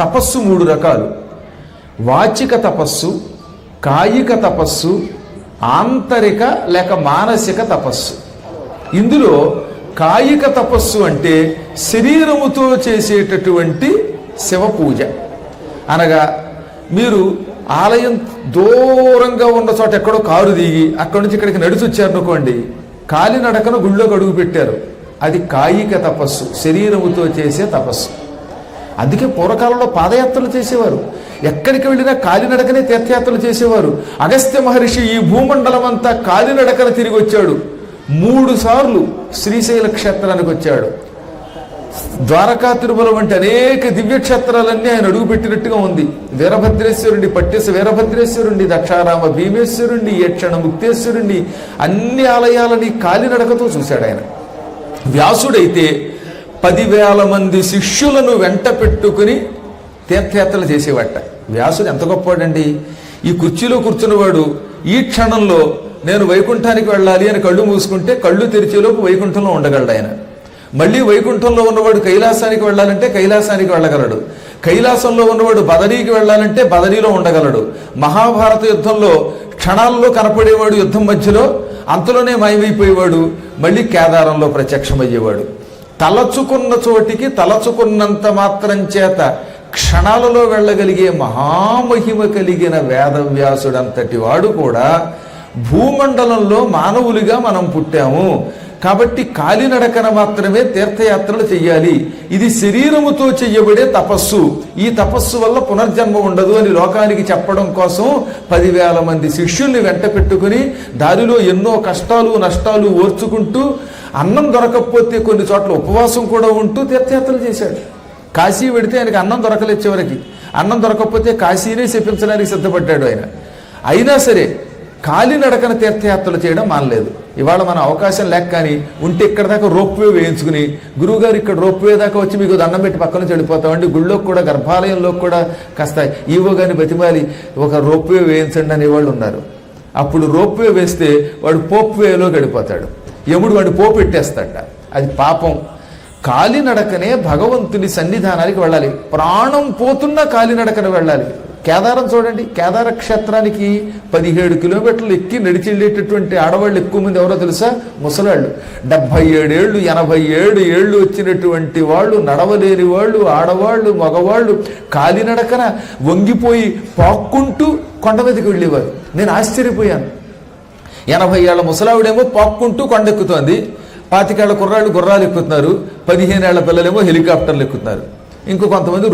తపస్సు మూడు రకాలు. వాచిక తపస్సు కాయిక తపస్సు ఆంతరిక లేక మానసిక తపస్సు. ఇందులో కాయిక తపస్సు అంటే శరీరముతో చేసేటటువంటి శివ పూజ. అనగా మీరు ఆలయం దూరంగా ఉన్న చోట ఎక్కడో కారు దిగి అక్కడి నుంచి ఇక్కడికి నడిచి వచ్చారనుకోండి కాలినడకను గుళ్ళోకి అడుగు పెట్టారు. అది కాయిక తపస్సు శరీరముతో చేసే తపస్సు. అందుకే పూర్వకాలంలో పాదయాత్రలు చేసేవారు. ఎక్కడికి వెళ్ళినా కాలినడకనే తీర్థయాత్రలు చేసేవారు. అగస్త్య మహర్షి ఈ భూమండలం అంతా కాలినడకన తిరిగి వచ్చాడు. మూడు సార్లు శ్రీశైల క్షేత్రానికి వచ్చాడు. ద్వారకా తిరుమల వంటి అనేక దివ్యక్షేత్రాలన్నీ ఆయన అడుగుపెట్టినట్టుగా ఉంది. వీరభద్రేశ్వరుడి పట్టేశ వీరభద్రేశ్వరుడి దక్షారామ భీమేశ్వరుణ్ణి యక్షణ ముక్తేశ్వరుణ్ణి అన్ని ఆలయాలని కాలినడకతో చూశాడు ఆయన. వ్యాసుడైతే పదివేల మంది శిష్యులను వెంట పెట్టుకుని తీర్థయాత్రలు చేసేవాట. వ్యాసుడు ఎంత గొప్పవాడండి? ఈ కుర్చీలో కూర్చున్నవాడు ఈ క్షణంలో నేను వైకుంఠానికి వెళ్ళాలి అని కళ్ళు మూసుకుంటే కళ్ళు తెరిచేలోపు వైకుంఠంలో ఉండగలడు ఆయన. మళ్ళీ వైకుంఠంలో ఉన్నవాడు కైలాసానికి వెళ్ళాలంటే కైలాసానికి వెళ్ళగలడు. కైలాసంలో ఉన్నవాడు బదరీకి వెళ్ళాలంటే బదరీలో ఉండగలడు. మహాభారత యుద్ధంలో క్షణాల్లో కనపడేవాడు యుద్ధం మధ్యలో అంతలోనే మాయమైపోయేవాడు మళ్ళీ కేదారంలో ప్రత్యక్షమయ్యేవాడు. తలచుకున్న చోటికి తలచుకున్నంత మాత్రం చేత క్షణాలలో వెళ్ళగలిగే మహామహిమ కలిగిన వేదవ్యాసుడంతటి వాడు కూడా భూమండలంలో మానవులుగా మనం పుట్టాము. కాబట్టి కాలినడకన మాత్రమే తీర్థయాత్రలు చెయ్యాలి. ఇది శరీరముతో చెయ్యబడే తపస్సు. ఈ తపస్సు వల్ల పునర్జన్మ ఉండదు అని లోకానికి చెప్పడం కోసం పదివేల మంది శిష్యుల్ని వెంట పెట్టుకుని దారిలో ఎన్నో కష్టాలు నష్టాలు ఓర్చుకుంటూ అన్నం దొరకకపోతే కొన్ని చోట్ల ఉపవాసం కూడా ఉంటూ తీర్థయాత్రలు చేశాడు. కాశీ పెడితే ఆయనకి అన్నం దొరకలేదు చివరికి. అన్నం దొరకకపోతే కాశీనే చెప్పించడానికి సిద్ధపడ్డాడు ఆయన. అయినా సరే కాలినడకన తీర్థయాత్రలు చేయడం మానలేదు. ఇవాళ మన అవకాశం లేక కానీ ఉంటే ఇక్కడ దాకా రోప్వే వేయించుకుని గురువుగారు ఇక్కడ రోప్వే దాకా వచ్చి మీకు దండం పెట్టి పక్కన చెడిపోతామండి. గుళ్ళోకి కూడా గర్భాలయంలో కూడా కాస్త ఈవో బతిమాలి ఒక రోప్వే వేయించండి అనే వాళ్ళు ఉన్నారు. అప్పుడు రోప్వే వేస్తే వాడు పోప్వేలో గడిపోతాడు. యముడు వాడు పోపు పెట్టేస్తాడ అది పాపం. కాలినడకనే భగవంతుని సన్నిధానానికి వెళ్ళాలి. ప్రాణం పోతున్నా కాలినడకన వెళ్ళాలి. కేదారం చూడండి కేదార క్షేత్రానికి పదిహేడు కిలోమీటర్లు ఎక్కి నడిచి వెళ్ళేటటువంటి ఆడవాళ్ళు ఎక్కువ మంది ఎవరో తెలుసా? ముసలాళ్ళు. డెబ్భై ఏడేళ్ళు ఎనభై ఏడు ఏళ్ళు వచ్చినటువంటి వాళ్ళు నడవలేని వాళ్ళు ఆడవాళ్ళు మగవాళ్ళు కాలినడకన వంగిపోయి పాక్కుంటూ కొండ మీదకి వెళ్ళేవారు. నేను ఆశ్చర్యపోయాను. ఎనభై ఏళ్ళ ముసలావిడేమో పాక్కుంటూ కొండెక్కుతోంది. పాతికేళ్ళ కుర్రాళ్ళు గుర్రాలు ఎక్కుతున్నారు. పదిహేను ఏళ్ళ పిల్లలేమో హెలికాప్టర్లు ఎక్కుతున్నారు. ఇంకో కొంతమంది